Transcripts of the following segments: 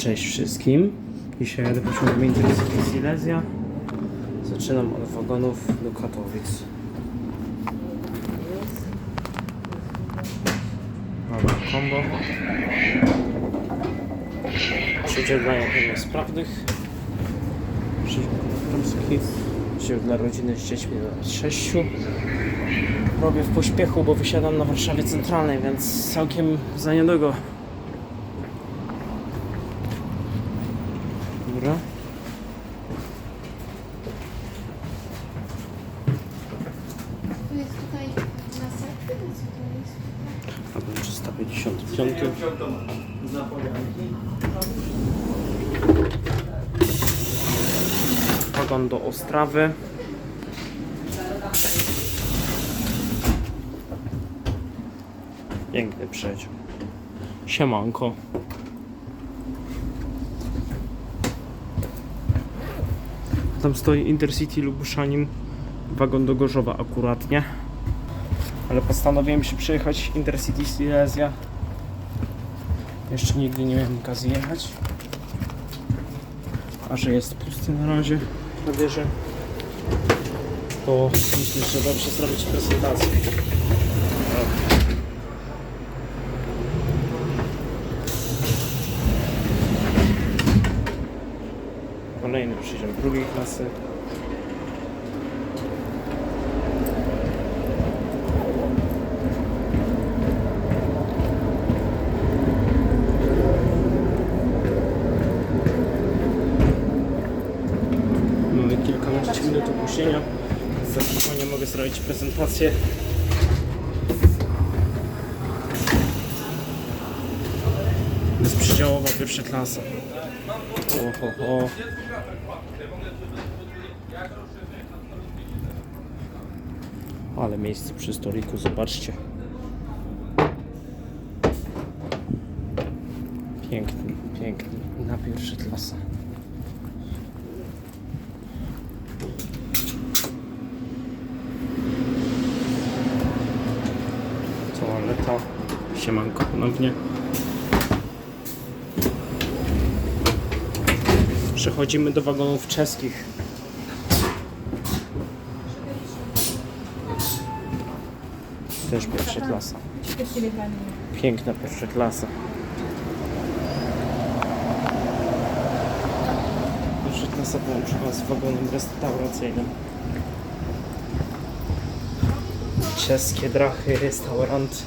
Cześć wszystkim. Dzisiaj jadę pociągiem Intercity Silesia. Zaczynam od wagonów do Katowic. Mamy dla niepełnosprawnych. Przydział polski. Przydział dla rodziny z dziećmi do 6. Robię w pośpiechu, bo wysiadam na Warszawie Centralnej, więc całkiem za niedługo. Dobra. Tu jest tutaj na sekty, co to jest? Albo 355. Wagon do Ostrawy. Piękny przedział. Siemanko. Tam stoi Intercity Lubuszanin. Wagon do Gorzowa akuratnie. Ale postanowiłem się przejechać Intercity Silesia. Jeszcze nigdy nie miałem okazji jechać. A że jest pusty na razie na wieży, to myślę, że dobrze zrobić prezentację. Kolejny przyjdział drugiej klasy. Mamy kilkanaście minut opóźnienia. Za spokojnie mogę zrobić prezentację. Bezprzedziałowa pierwsza klasa. Ale miejsce przy stoliku, zobaczcie. Piękny, piękny. Na pierwsza klasa. Toaleta. Siemanko ponownie. Przechodzimy do wagonów czeskich. Też pierwsza klasa. Piękna pierwsza klasa. Pierwsza klasa połączona z wagonem restauracyjnym. Czeskie drachy, restaurant.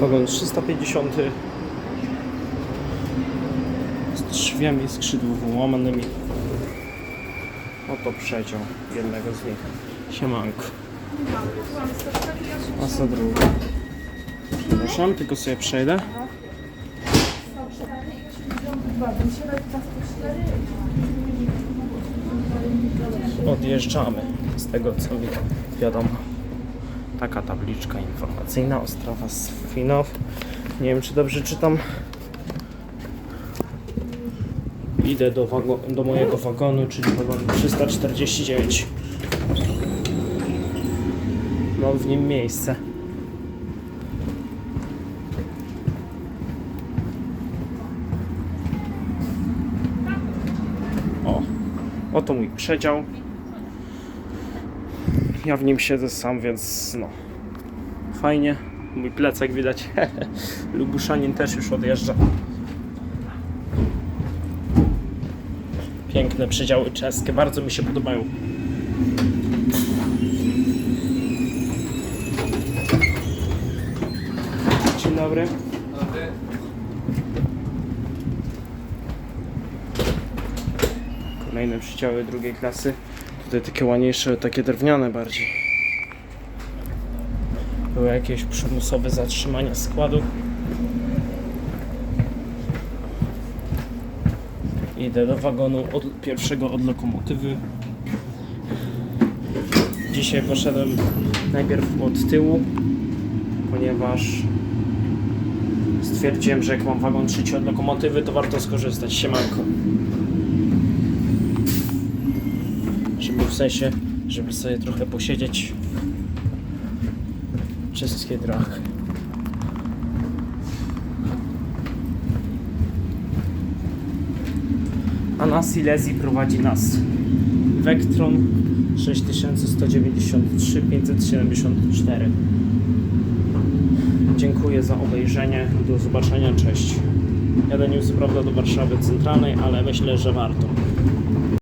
Wagon 350 z drzwiami skrzydłów łamanymi. Oto przedział jednego z nich. Siemanko. A co druga? Przepraszam, tylko sobie przejdę. Odjeżdżamy z tego co mi wiadomo. Taka tabliczka informacyjna Ostrawa Swinow. Nie wiem czy dobrze czytam. Idę do, wago- do mojego wagonu, czyli wagon 349. Mam w nim miejsce. O, oto mój przedział. Ja w nim siedzę sam, więc no. Fajnie. Mój plecak widać. Lubuszanin też już odjeżdża. Piękne przedziały czeskie, bardzo mi się podobają. Dzień dobry. Kolejne przyciały drugiej klasy. Tutaj takie ładniejsze, takie drewniane bardziej. Były jakieś przymusowe zatrzymania składu. Idę do wagonu od, pierwszego od lokomotywy. Dzisiaj poszedłem najpierw od tyłu, ponieważ stwierdziłem, że jak mam wagon trzeci od lokomotywy, to warto skorzystać. Siemanko. Żeby w sensie żeby sobie trochę posiedzieć. Wszystkie drogi. A na Silesii prowadzi nas Vectron 6193 574. Dziękuję za obejrzenie. Do zobaczenia. Cześć. Jadę nie co prawda do Warszawy Centralnej, ale myślę, że warto.